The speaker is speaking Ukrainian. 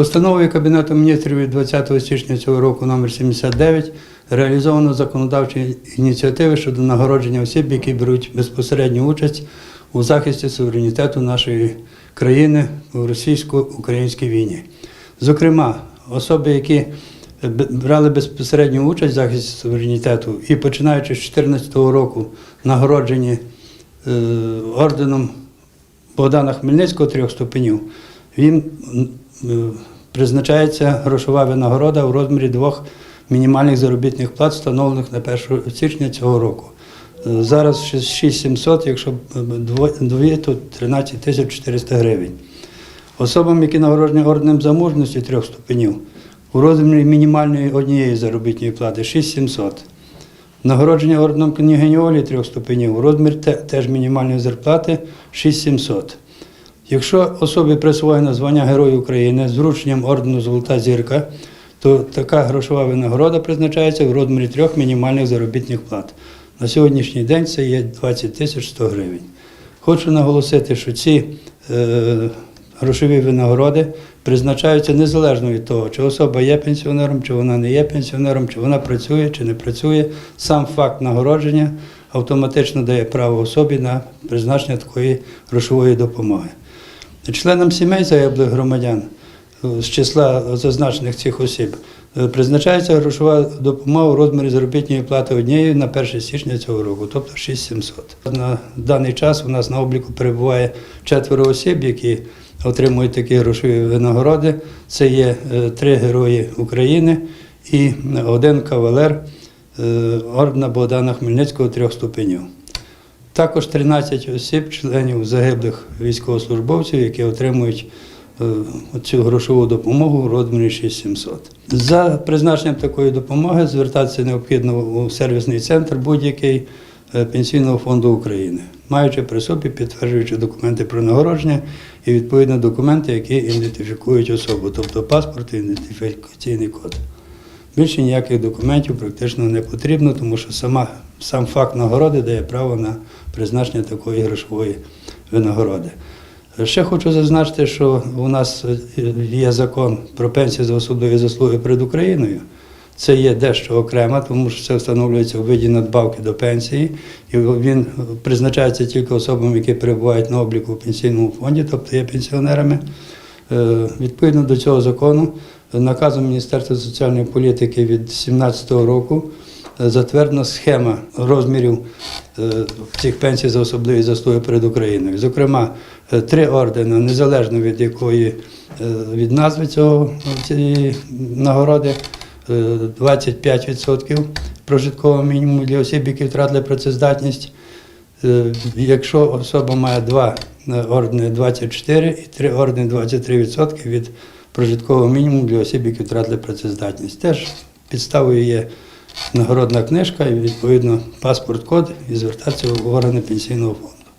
Постановою Кабінету міністрів від 20 січня цього року номер 79 реалізовано законодавчі ініціативи щодо нагородження осіб, які беруть безпосередню участь у захисті суверенітету нашої країни у російсько-українській війні. Зокрема, особи, які брали безпосередню участь в захисті суверенітету і починаючи з 2014 року нагороджені е, орденом Богдана Хмельницького трьох ступенів, е, призначається грошова винагорода у розмірі двох мінімальних заробітних плат, встановлених на 1 січня цього року. Е, Зараз 6700, якщо е, дві, то 13 тисяч 400 гривень. Особам, які нагороджені орденом за мужності трьох ступенів, у розмірі мінімальної однієї заробітної плати 6700. Нагородження орденом княгині Олі трьох ступенів у розмір теж мінімальної зарплати 6700. Якщо особі присвоєно звання Герой України з врученням ордену Золота зірка, то така грошова винагорода призначається в розмірі трьох мінімальних заробітних плат. На сьогоднішній день це є 20 тисяч 100 гривень. Хочу наголосити, що ці е, грошові винагороди призначаються незалежно від того, чи особа є пенсіонером, чи вона не є пенсіонером, чи вона працює, чи не працює. Сам факт нагородження автоматично дає право особі на призначення такої грошової допомоги. Членам сімей загиблих громадян е, з числа зазначених цих осіб е, призначається грошова допомога у розмірі заробітної плати однієї на 1 січня цього року, тобто 6700. На даний час у нас на обліку перебуває четверо осіб, які отримують такі грошові винагороди. Це є е, три герої України і один кавалер е, ордена Богдана Хмельницького трьох ступенів. Також 13 осіб, членів загиблих військовослужбовців, які отримують е, цю грошову допомогу у розмірі 6700. За призначенням такої допомоги звертатися необхідно у сервісний центр будь-який е, Пенсійного фонду України, маючи при собі підтверджуючи документи про нагородження і відповідно документи, які ідентифікують особу, тобто паспорт і ідентифікаційний код. Більше ніяких документів практично не потрібно, тому що сама, сам факт нагороди дає право на призначення такої грошової винагороди. Ще хочу зазначити, що у нас е, є закон про пенсію за особливі заслуги перед Україною. Це є дещо окремо, тому що це встановлюється у виді надбавки до пенсії, і він призначається тільки особам, які перебувають на обліку в пенсійному фонді, тобто є пенсіонерами. Е, Відповідно до цього закону, наказом Міністерства соціальної політики від 2017 року е, затверджена схема розмірів е, цих пенсій за особливі заслуги перед Україною. Зокрема, три ордени, незалежно від якої від назви цього цієї нагороди, е, 25% прожиткового мінімуму для осіб, які втратили працездатність. Якщо особа має два ордени 24 і три ордени 23% від прожиткового мінімуму для осіб, які втратили працездатність. Теж підставою є нагородна книжка і відповідно паспорт-код і звертатися в органи пенсійного фонду.